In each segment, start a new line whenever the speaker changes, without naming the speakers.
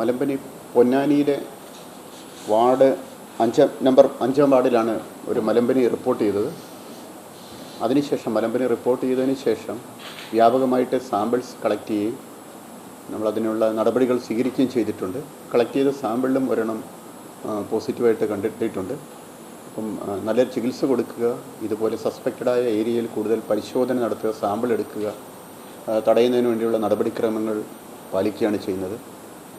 മലമ്പനി പൊന്നാനിയിലെ ward അഞ്ചാം number അഞ്ചാം വാർഡിലാണ് ഒരു മലമ്പനി റിപ്പോർട്ട് ചെയ്തത്. അതിനുശേഷം മലമ്പനി റിപ്പോർട്ട് ചെയ്തതിന് ശേഷം വ്യാപകമായിട്ട് സാമ്പിൾസ് കളക്ട് ചെയ്യുകയും നമ്മളതിനുള്ള നടപടികൾ സ്വീകരിക്കുകയും ചെയ്തിട്ടുണ്ട്. കളക്ട് ചെയ്ത സാമ്പിളിലും ഒരെണ്ണം പോസിറ്റീവായിട്ട് കണ്ടെത്തിയിട്ടുണ്ട് അപ്പം നല്ല ചികിത്സ കൊടുക്കുക ഇതുപോലെ സസ്പെക്റ്റഡായ ഏരിയയിൽ കൂടുതൽ പരിശോധന നടത്തുക സാമ്പിൾ എടുക്കുക തടയുന്നതിന് വേണ്ടിയുള്ള നടപടിക്രമങ്ങൾ പാലിക്കുകയാണ് ചെയ്യുന്നത്.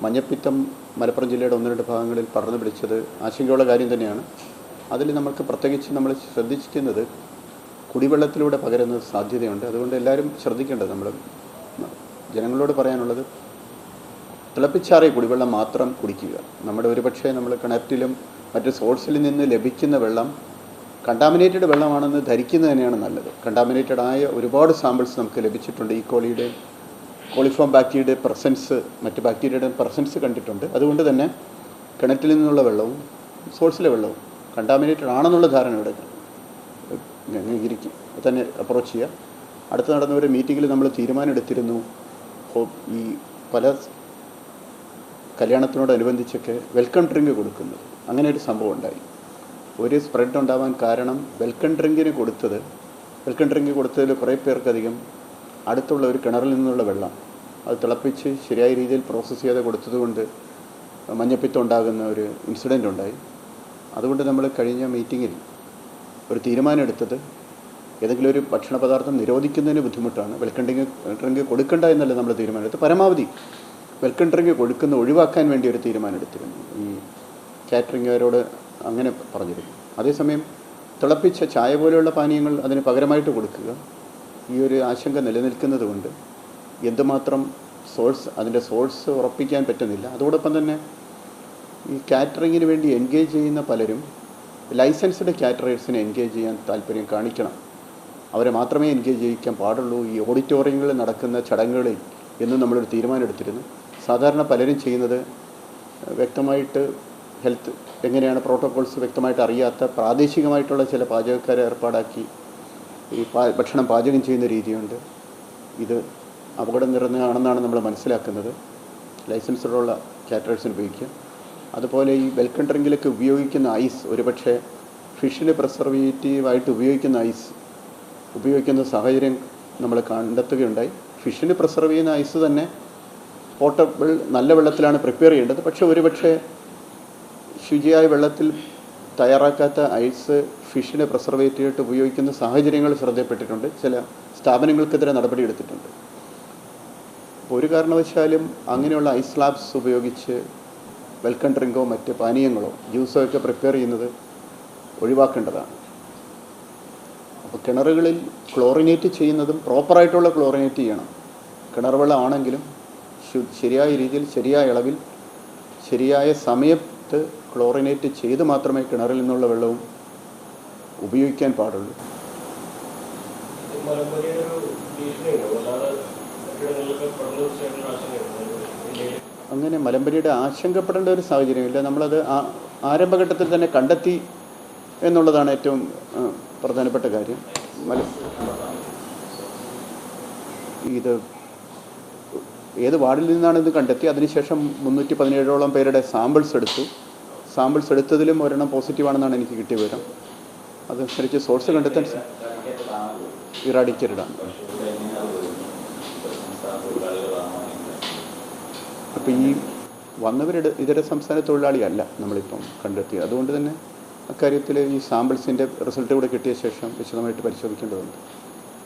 മഞ്ഞപ്പിത്തം മലപ്പുറം ജില്ലയുടെ ഒന്ന് രണ്ട് ഭാഗങ്ങളിൽ പടർന്നു പിടിച്ചത് ആശങ്കയുള്ള കാര്യം തന്നെയാണ്. അതിൽ നമ്മൾക്ക് പ്രത്യേകിച്ച് നമ്മൾ ശ്രദ്ധിച്ചിരിക്കുന്നത് കുടിവെള്ളത്തിലൂടെ പകരുന്ന സാധ്യതയുണ്ട്. അതുകൊണ്ട് എല്ലാവരും ശ്രദ്ധിക്കേണ്ടത് നമ്മൾ ജനങ്ങളോട് പറയാനുള്ളത് തിളപ്പിച്ചാറിയ കുടിവെള്ളം മാത്രം കുടിക്കുക. നമ്മുടെ ഒരുപക്ഷെ നമ്മൾ കിണറ്റിലും മറ്റ് സോഴ്സിൽ നിന്ന് ലഭിക്കുന്ന വെള്ളം കണ്ടാമിനേറ്റഡ് വെള്ളമാണെന്ന് ധരിക്കുന്നത് തന്നെയാണ് നല്ലത്. കണ്ടാമിനേറ്റഡ് ആയ ഒരുപാട് സാമ്പിൾസ് നമുക്ക് ലഭിച്ചിട്ടുണ്ട് ഈ കോളിയുടെ കോളിഫോം ബാക്ടീരിയയുടെ പ്രസൻസ് മറ്റ് ബാക്ടീരിയയുടെ പ്രസൻസ് കണ്ടിട്ടുണ്ട്. അതുകൊണ്ട് തന്നെ കിണറ്റിൽ നിന്നുള്ള വെള്ളവും സോഴ്സിലെ വെള്ളവും കണ്ടാമിനേറ്റഡ് ആണെന്നുള്ള ധാരണ ഇവിടെ അംഗീകരിക്കും തന്നെ അപ്രോച്ച് ചെയ്യുക. അടുത്ത് നടന്ന ഒരു മീറ്റിങ്ങിൽ നമ്മൾ തീരുമാനമെടുത്തിരുന്നു. ഈ പല കല്യാണത്തിനോടനുബന്ധിച്ചൊക്കെ വെൽക്കം ഡ്രിങ്ക് കൊടുക്കുന്നത്. അങ്ങനെ ഒരു സംഭവം ഉണ്ടായി. ഒരു സ്പ്രെഡ് ഉണ്ടാവാൻ കാരണം വെൽക്കം ഡ്രിങ്കിന് കൊടുത്തത് വെൽക്കം ഡ്രിങ്ക് കൊടുത്തതിൽ കുറേ പേർക്കധികം അടുത്തുള്ള ഒരു കിണറിൽ നിന്നുള്ള വെള്ളം. അത് തിളപ്പിച്ച് ശരിയായ രീതിയിൽ പ്രോസസ്സ് ചെയ്യാതെ കൊടുത്തതുകൊണ്ട് മഞ്ഞപ്പിത്തം ഉണ്ടാകുന്ന ഒരു ഇൻസിഡന്റ് ഉണ്ടായി. അതുകൊണ്ട് നമ്മൾ കഴിഞ്ഞ മീറ്റിങ്ങിൽ ഒരു തീരുമാനം എടുത്തത് ഏതെങ്കിലും ഒരു ഭക്ഷണ പദാർത്ഥം നിരോധിക്കുന്നതിന് ബുദ്ധിമുട്ടാണ്. വെൽക്കം ഡ്രിങ്ക് കൊടുക്കണ്ട എന്നല്ല നമ്മൾ തീരുമാനമെടുത്ത് പരമാവധി വെൽക്കം ഡ്രിങ്ക് കൊടുക്കുന്ന ഒഴിവാക്കാൻ വേണ്ടി ഒരു തീരുമാനം എടുത്തിരുന്നു. ഈ കാറ്ററിംഗുകാരോട് അങ്ങനെ പറഞ്ഞിരുന്നു. അതേസമയം തിളപ്പിച്ച ചായ പോലെയുള്ള പാനീയങ്ങൾ അതിന് പകരമായിട്ട് കൊടുക്കുക. ഈ ഒരു ആശങ്ക നിലനിൽക്കുന്നത് കൊണ്ട് എന്തുമാത്രം സോഴ്സ് അതിന്റെ സോഴ്സ് ഉറപ്പിക്കാൻ പറ്റുന്നില്ല. അതോടൊപ്പം തന്നെ ഈ കാറ്ററിങ്ങിന് വേണ്ടി എൻഗേജ് ചെയ്യുന്ന പലരും ലൈസൻസ്ഡ് കാറ്ററേഴ്സിനെ എൻഗേജ് ചെയ്യാൻ താല്പര്യം കാണിക്കണം. അവരെ മാത്രമേ എൻഗേജ് ചെയ്യിക്കാൻ പാടുള്ളൂ. ഈ ഓഡിറ്റോറിയങ്ങളിൽ നടക്കുന്ന ചടങ്ങുകളിൽ എന്നും നമ്മളൊരു തീരുമാനമെടുത്തിരുന്നു. സാധാരണ പലരും ചെയ്യുന്നത് വ്യക്തമായിട്ട് ഹെൽത്ത് എങ്ങനെയാണ് പ്രോട്ടോകോൾസ് വ്യക്തമായിട്ട് അറിയാത്ത പ്രാദേശികമായിട്ടുള്ള ചില പാചകക്കാരെ ഏർപ്പാടാക്കി ഈ ഭക്ഷണം പാചകം ചെയ്യുന്ന രീതിയുണ്ട്. ഇത് അപകടം നിറഞ്ഞതാണെന്നാണ് നമ്മൾ മനസ്സിലാക്കുന്നത്. ലൈസൻസുള്ള കാറ്ററേഴ്സിന് ഉപയോഗിക്കുക അതുപോലെ ഈ വെൽക്കം ഡ്രിങ്കിലൊക്കെ ഉപയോഗിക്കുന്ന ഐസ് ഒരുപക്ഷെ ഫിഷിന് പ്രിസർവേറ്റീവായിട്ട് ഉപയോഗിക്കുന്ന ഐസ് ഉപയോഗിക്കുന്ന സാഹചര്യം നമ്മൾ കണ്ടെത്തുകയുണ്ടായി. ഫിഷിന് പ്രിസർവ് ചെയ്യുന്ന ഐസ് തന്നെ പോർട്ടബിൾ നല്ല വെള്ളത്തിലാണ് പ്രിപ്പയർ ചെയ്യേണ്ടത്. പക്ഷേ ഒരുപക്ഷെ ശുചിയായ വെള്ളത്തിൽ തയ്യാറാക്കാത്ത ഐസ് ഫിഷിനെ പ്രിസർവേറ്റീവായിട്ട് ഉപയോഗിക്കുന്ന സാഹചര്യങ്ങൾ ശ്രദ്ധയപ്പെട്ടിട്ടുണ്ട്. ചില സ്ഥാപനങ്ങൾക്കെതിരെ നടപടിയെടുത്തിട്ടുണ്ട്. ഒരു കാരണവശാലും അങ്ങനെയുള്ള ഐസ് ലാബ്സ് ഉപയോഗിച്ച് വെൽക്കം ഡ്രിങ്കോ മറ്റ് പാനീയങ്ങളോ ജ്യൂസോ ഒക്കെ പ്രിപ്പയർ ചെയ്യുന്നത് ഒഴിവാക്കേണ്ടതാണ്. അപ്പോൾ കിണറുകളിൽ ക്ലോറിനേറ്റ് ചെയ്യുന്നതും പ്രോപ്പറായിട്ടുള്ള ക്ലോറിനേറ്റ് ചെയ്യണം. കിണർ വെള്ളമാണെങ്കിലും ശരിയായ രീതിയിൽ ശരിയായ അളവിൽ ശരിയായ സമയത്ത് ക്ലോറിനേറ്റ് ചെയ്ത് മാത്രമേ കിണറിൽ നിന്നുള്ള വെള്ളവും ഉപയോഗിക്കാൻ പാടുള്ളൂ. അങ്ങനെ മലമ്പനിയുടെ ആശങ്കപ്പെടേണ്ട ഒരു സാഹചര്യമില്ല. നമ്മളത് ആരംഭഘട്ടത്തിൽ തന്നെ കണ്ടെത്തി എന്നുള്ളതാണ് ഏറ്റവും പ്രധാനപ്പെട്ട കാര്യം. മല ഇത് ഏത് വാർഡിൽ നിന്നാണ് ഇത് കണ്ടെത്തി? അതിനുശേഷം മുന്നൂറ്റി പതിനേഴോളം പേരുടെ സാമ്പിൾസ് എടുത്തു. സാമ്പിൾസ് എടുത്തതിലും ഒരെണ്ണം പോസിറ്റീവാണെന്നാണ് എനിക്ക് കിട്ടിയ വിവരം. അതനുസരിച്ച് സോഴ്സ് കണ്ടെത്താൻ ഇറാഡിക്കേറ്റഡാണ് അപ്പോൾ ഈ വന്നവരുടെ ഇതര സംസ്ഥാന തൊഴിലാളിയല്ല നമ്മളിപ്പം കണ്ടെത്തിയത്. അതുകൊണ്ട് തന്നെ അക്കാര്യത്തിൽ ഈ സാമ്പിൾസിന്റെ റിസൾട്ട് കൂടെ കിട്ടിയ ശേഷം വിശദമായിട്ട് പരിശോധിക്കേണ്ടതുണ്ട്.